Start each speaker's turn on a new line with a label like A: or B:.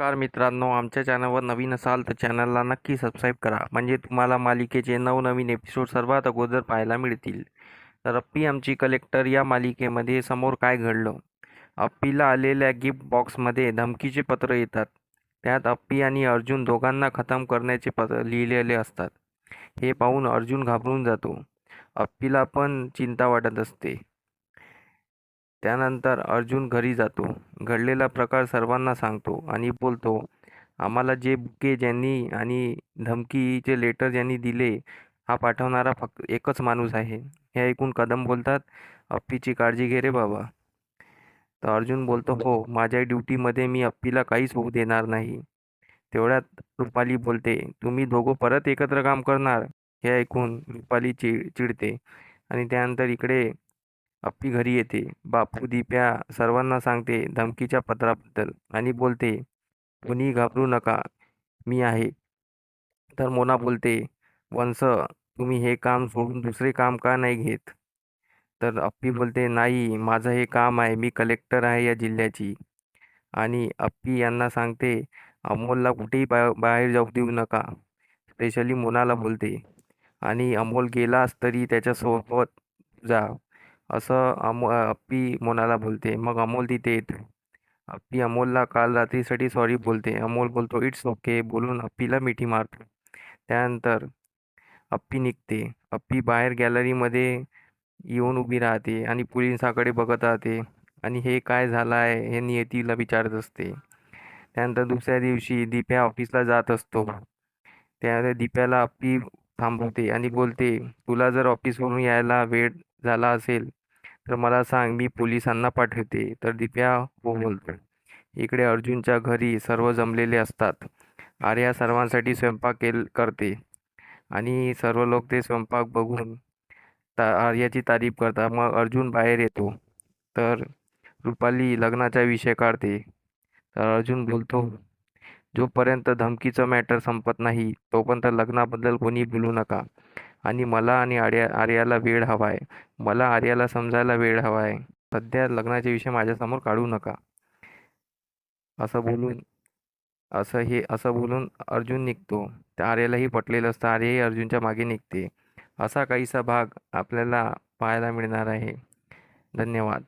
A: नमस्कार मित्रांनो आमच्या चॅनलवर नवीन असाल तर चॅनलला नक्की सबस्क्राईब करा. म्हणजे तुम्हाला मालिकेचे नवनवीन एपिसोड सर्वात अगोदर पाहायला मिळतील. तर अप्पी आमची कलेक्टर या मालिकेमध्ये समोर काय घडलं? अप्पीला आलेल्या गिफ्ट बॉक्समध्ये धमकीचे पत्र येतात. त्यात अप्पी आणि अर्जुन दोघांना खतम करण्याचे पत्र लिहिलेले असतात. हे पाहून अर्जुन घाबरून जातो. अप्पीला पण चिंता वाटत असते. त्यानंतर अर्जुन घरी जातो. घडलेला प्रकार सर्वांना सांगतो आणि बोलतो आम्हाला जे बुके ज्यांनी आणि धमकीचे लेटर ज्यांनी दिले हा पाठवणारा फक्त एकच माणूस आहे. हे ऐकून कदम बोलतात अप्पीची काळजी घे रे बाबा. तर अर्जुन बोलतो हो माझ्या ड्युटीमध्ये मी अप्पीला काहीच होऊ देणार नाही. तेवढ्यात रुपाली बोलते तुम्ही दोघं परत एकत्र काम करणार? हे ऐकून रुपाली चिड चिडते आणि त्यानंतर इकडे अप्पी घरी येते. बापू दिप्या सर्वांना सांगते धमकीच्या पत्राबद्दल आणि बोलते कोणी घाबरू नका मी आहे. तर मोना बोलते वंस तुम्ही हे काम सोडून दुसरे काम का नाही घेत? तर अप्पी बोलते नाही माझं हे काम आहे मी कलेक्टर आहे या जिल्ह्याची. आणि अप्पी यांना सांगते अमोलला कुठेही बा बाहेर जाऊ देऊ नका. स्पेशली मोनाला बोलते आणि अमोल गेलास तरी त्याच्यासोबत जा. असं अमो अप्पी मोनाला बोलते मग अमोल तिथे येतो. अप्पी अमोलला काल रात्रीसाठी सॉरी बोलते. अमोल बोलतो इट्स ओके बोलून अप्पीला मिठी मारतो. त्यानंतर अप्पी निघते. अप्पी बाहेर गॅलरीमध्ये येऊन उभी राहते आणि पोलिसाकडे बघत राहते. आणि हे काय झालं आहे हे नियतीला विचारत असते. त्यानंतर दुसऱ्या दिवशी दिप्या ऑफिसला जात असतो. त्यावेळेस दिप्याला अप्पी थांबवते आणि बोलते तुला जर ऑफिसवरून यायला वेळ झाला असेल तर मला सांग मी पोलिसांना पाठवते. तर दिप्या हो बोलतो इकडे अर्जुनच्या घरी सर्व जमलेले असतात. आर्या सर्वांसाठी स्वयंपाक केल करते. आणि सर्व लोक ते स्वयंपाक बघून ता आर्याची तारीफ करतात. मग अर्जुन बाहेर येतो. तर रुपाली लग्नाचा विषय काढते. तर अर्जुन बोलतो जोपर्यंत धमकीचं मॅटर संपत नाही तोपर्यंत लग्नाबद्दल कोणी बोलू नका. आणि मला आणि आर्या आर्याला वेळ हवा आहे मला आर्याला समजायला वेळ हवा आहे सध्या लग्नाचे विषय माझ्यासमोर काढू नका. असं बोलून असं हे असं बोलून अर्जुन निघतो. त्या आर्यालाही पटलेलं असतं आर्याही अर्जुनच्या मागे निघते. असा काहीसा भाग आपल्याला पाहायला मिळणार आहे. धन्यवाद.